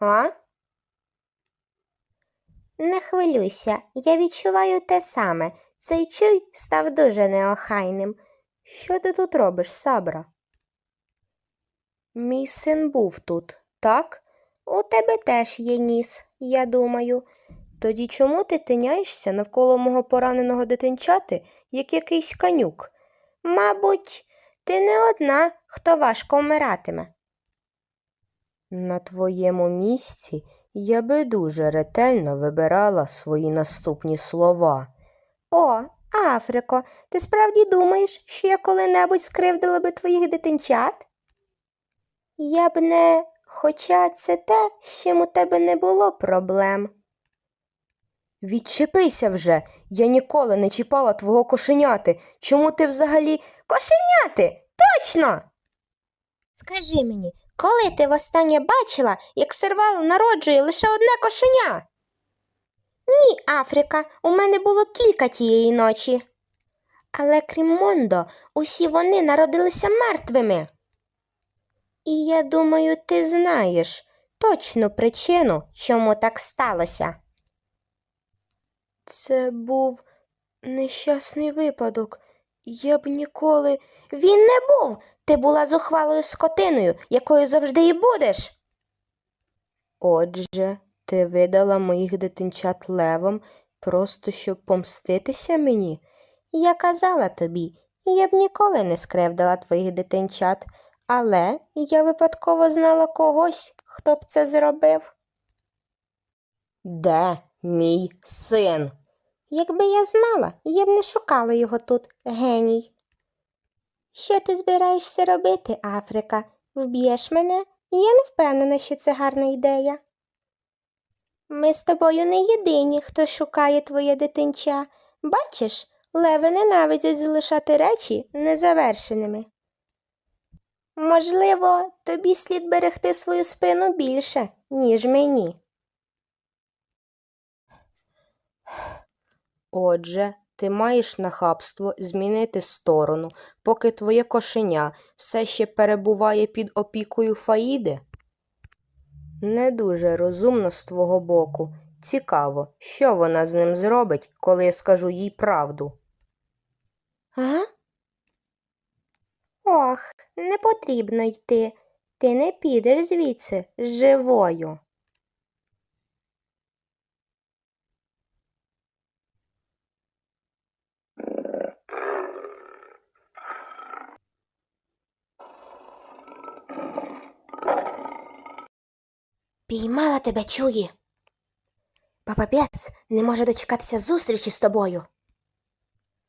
а? Не хвилюйся, я відчуваю те саме. Цей чуй став дуже неохайним. Що ти тут робиш, Сабра? Мій син був тут, так? У тебе теж є ніс, я думаю. Тоді чому ти тиняєшся навколо мого пораненого дитинчати, як якийсь канюк? Мабуть, ти не одна, хто важко вмиратиме. На твоєму місці я би дуже ретельно вибирала свої наступні слова. О, Африко, ти справді думаєш, що я коли-небудь скривдила би твоїх дитинчат? Я б не, хоча це те, з чим у тебе не було проблем. Відчепися вже, я ніколи не чіпала твого кошеняти. Чому ти взагалі кошеняти? Точно. Скажи мені, коли ти востаннє бачила, як сервал народжує лише одне кошеня? Ні, Африка, у мене було кілька тієї ночі. Але крім Мондо, усі вони народилися мертвими. І я думаю, ти знаєш точну причину, чому так сталося. Це був нещасний випадок. Я б ніколи. Він не був. Ти була зухвалою скотиною, якою завжди і будеш. Отже, ти видала моїх дитинчат левом, просто щоб помститися мені. Я казала тобі, я б ніколи не скривдила твоїх дитинчат, але я випадково знала когось, хто б це зробив. Де мій син? Якби я знала, я б не шукала його тут, геній. Що ти збираєшся робити, Африка? Вб'єш мене? Я не впевнена, що це гарна ідея. Ми з тобою не єдині, хто шукає твоє дитинча. Бачиш, леви ненавидять залишати речі незавершеними. Можливо, тобі слід берегти свою спину більше, ніж мені. Отже, ти маєш нахабство змінити сторону, поки твоє кошеня все ще перебуває під опікою Фаїди? Не дуже розумно з твого боку. Цікаво, що вона з ним зробить, коли я скажу їй правду. А? Ох, не потрібно йти. Ти не підеш звідси живою. Піймала тебе чує. Папа Бес не може дочекатися зустрічі з тобою.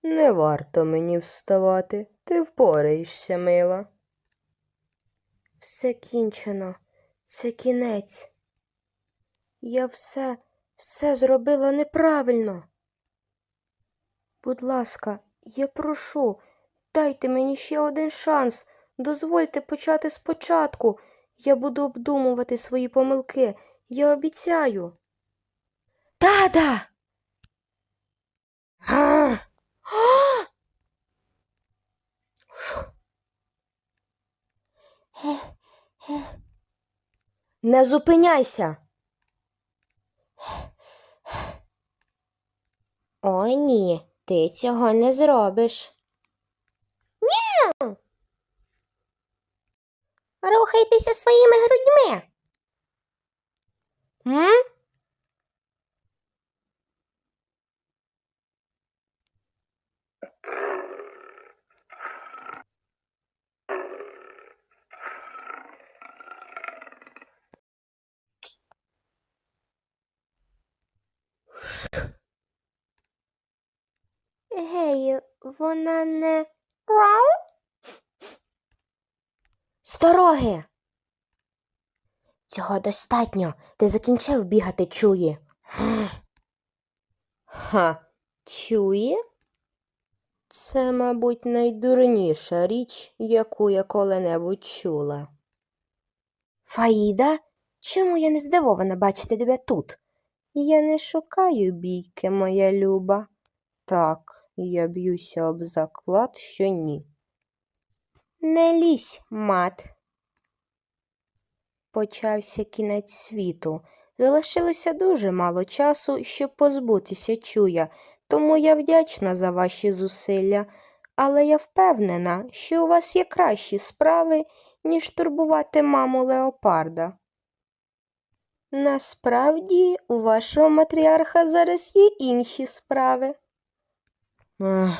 Не варто мені вставати. Ти впораєшся, мила. Все кінчено. Це кінець. Я все, все зробила неправильно. Будь ласка, я прошу, дайте мені ще один шанс. Дозвольте почати спочатку. Я буду обдумувати свої помилки. Я обіцяю. Тата! Не зупиняйся. О, ні, ти цього не зробиш. Ні. Рухайтеся своїми грудьми. М? Гей, вона не. Стороги. Цього достатньо. Ти закінчив бігати чує. Ха, чує? Це, мабуть, найдурніша річ, яку я коли-небудь чула. Фаїда, чому я не здивована бачити тебе тут? Я не шукаю бійки, моя люба. Так, я б'юся об заклад, що ні. Не лізь, мат. Почався кінець світу. Залишилося дуже мало часу, щоб позбутися чуя, тому я вдячна за ваші зусилля, але я впевнена, що у вас є кращі справи, ніж турбувати маму леопарда. Насправді, у вашого матріарха зараз є інші справи. Ех,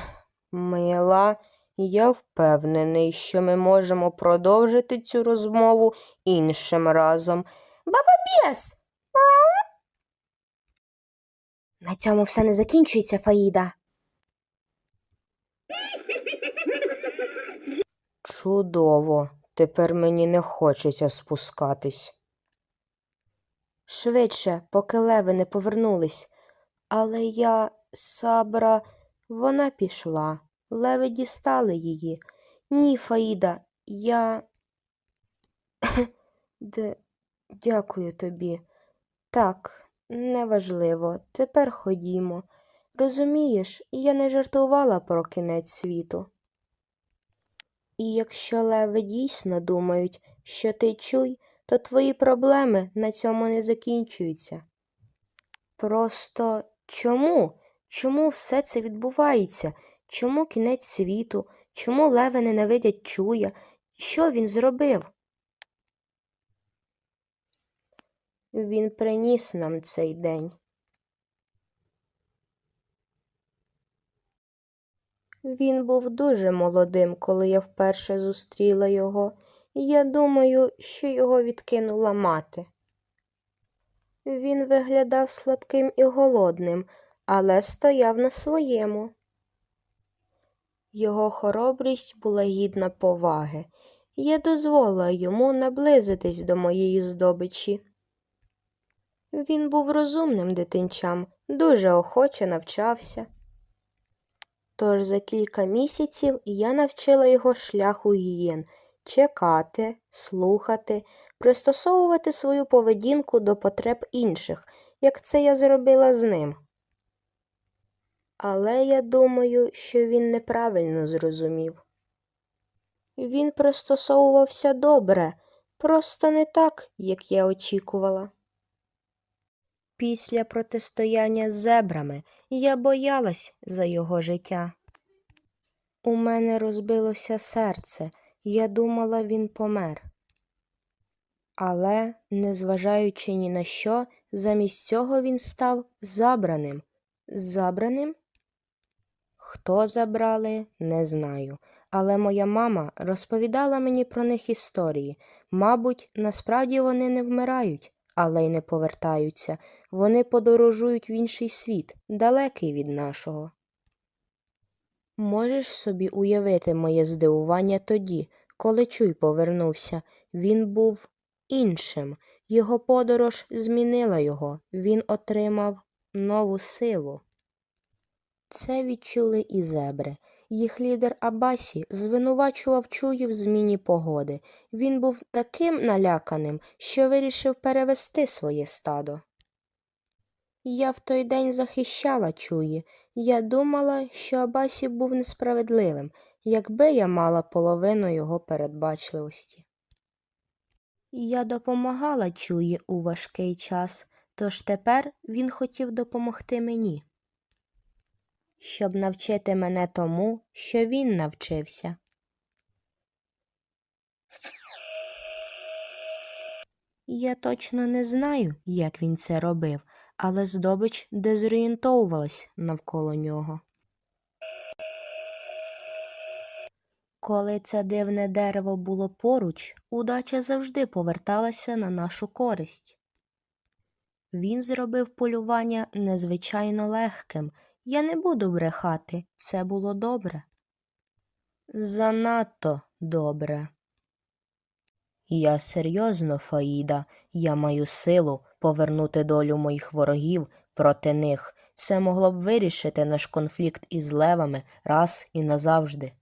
мила, я впевнений, що ми можемо продовжити цю розмову іншим разом. Баба Біс! На цьому все не закінчується, Фаїда. Чудово. Тепер мені не хочеться спускатись. Швидше, поки леви не повернулись. Але я, Сабра, вона пішла. Леви дістали її. Ні, Фаїда, я. Дякую тобі. Так, неважливо. Тепер ходімо. Розумієш, я не жартувала про кінець світу. І якщо леви дійсно думають, що ти чуй, то твої проблеми на цьому не закінчуються. Просто чому? Чому все це відбувається? Чому кінець світу? Чому леви ненавидять чуя? Що він зробив? Він приніс нам цей день. Він був дуже молодим, коли я вперше зустріла його, я думаю, що його відкинула мати. Він виглядав слабким і голодним, але стояв на своєму. Його хоробрість була гідна поваги. Я дозволила йому наблизитись до моєї здобичі. Він був розумним дитинчам, дуже охоче навчався. Тож за кілька місяців я навчила його шляху гієн чекати, слухати, пристосовувати свою поведінку до потреб інших, як це я зробила з ним. Але я думаю, що він неправильно зрозумів. Він пристосовувався добре, просто не так, як я очікувала. Після протистояння з зебрами я боялась за його життя. У мене розбилося серце, я думала, він помер. Але, незважаючи ні на що, замість цього він став забраним. Забраним? Хто забрали, не знаю. Але моя мама розповідала мені про них історії. Мабуть, насправді вони не вмирають, але й не повертаються. Вони подорожують в інший світ, далекий від нашого. Можеш собі уявити моє здивування тоді, коли Чуй повернувся. Він був іншим. Його подорож змінила його. Він отримав нову силу. Це відчули і зебри. Їх лідер Абасі звинувачував Чую в зміні погоди. Він був таким наляканим, що вирішив перевести своє стадо. Я в той день захищала Чуї. Я думала, що Абасі був несправедливим, якби я мала половину його передбачливості. Я допомагала Чуї у важкий час, тож тепер він хотів допомогти мені щоб навчити мене тому, що він навчився. Я точно не знаю, як він це робив, але здобич дезорієнтовувалась навколо нього. Коли це дивне дерево було поруч, удача завжди поверталася на нашу користь. Він зробив полювання незвичайно легким, я не буду брехати, це було добре. Занадто добре. Я серйозно, Фаїда, я маю силу повернути долю моїх ворогів проти них. Це могло б вирішити наш конфлікт із левами раз і назавжди.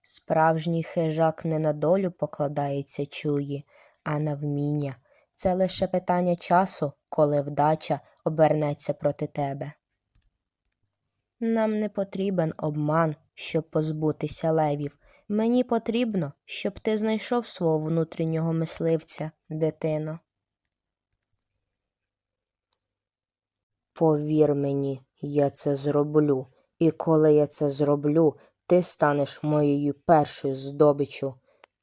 Справжній хижак не на долю покладається чуї, а на вміння. Це лише питання часу, коли вдача обернеться проти тебе. Нам не потрібен обман, щоб позбутися левів. Мені потрібно, щоб ти знайшов свого внутрішнього мисливця, дитино. Повір мені, я це зроблю, і коли я це зроблю, ти станеш моєю першою здобиччю.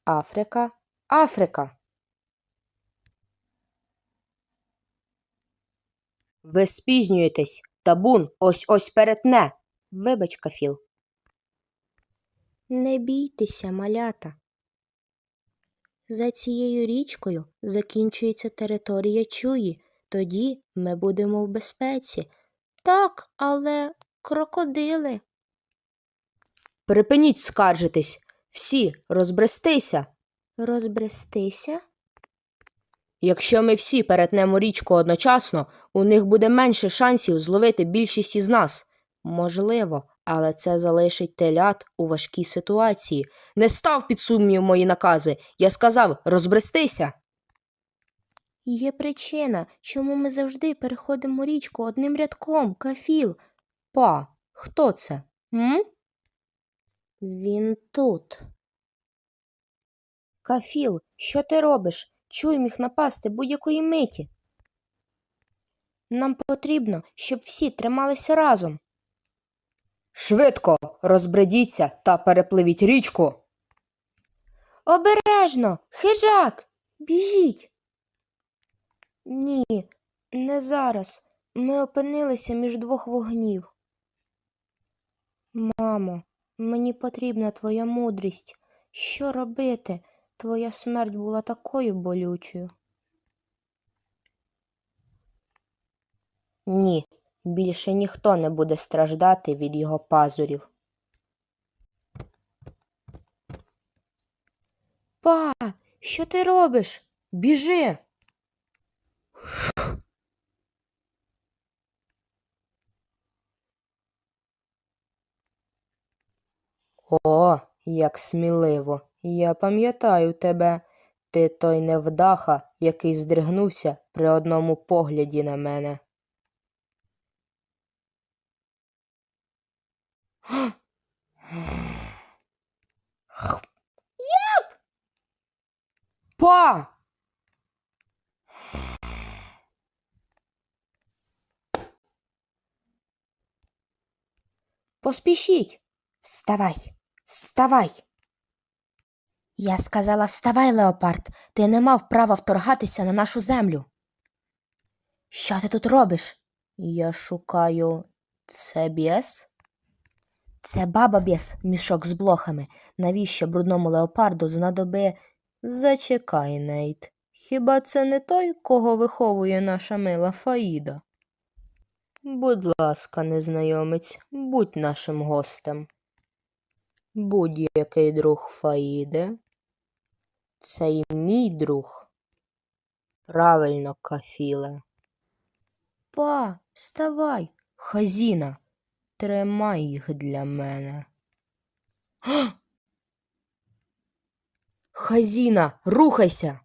Африка, Африка. Ви спізнюєтесь, табун ось ось перетне. Вибач, Кафіл. Не бійтеся, малята. За цією річкою закінчується територія чуї. Тоді ми будемо в безпеці. Так, але крокодили. Припиніть скаржитись. Всі розбрестися. Розбрестися? Якщо ми всі перетнемо річку одночасно, у них буде менше шансів зловити більшість із нас. Можливо, але це залишить телят у важкій ситуації. Не став під сумнів мої накази. Я сказав розбрестися. Є причина, чому ми завжди переходимо річку одним рядком, кафіл. Па, хто це? М? Він тут. Кафіл, що ти робиш? Чуй міг напасти будь-якої миті. Нам потрібно, щоб всі трималися разом. Швидко розбредіться та перепливіть річку. Обережно, хижак, біжіть. Ні, не зараз. Ми опинилися між двох вогнів. Мамо, мені потрібна твоя мудрість. Що робити? Твоя смерть була такою болючою. Ні, більше ніхто не буде страждати від його пазурів. Па, що ти робиш? Біжи. О, як сміливо. Я пам'ятаю тебе. Ти той невдаха, який здригнувся при одному погляді на мене. Яп! Па! Поспішіть. Вставай, вставай. Я сказала вставай, Леопард. Ти не мав права вторгатися на нашу землю. Що ти тут робиш? Я шукаю. Це біс? Це баба біс, мішок з блохами. Навіщо брудному леопарду знадоби. Зачекай, Нейт. Хіба це не той, кого виховує наша мила Фаїда? Будь ласка, незнайомець, будь нашим гостем. Будь-який друг Фаїди. Це і мій друг. Правильно, Кафіле. Па, вставай, хазіна, тримай їх для мене. Хазіна, рухайся.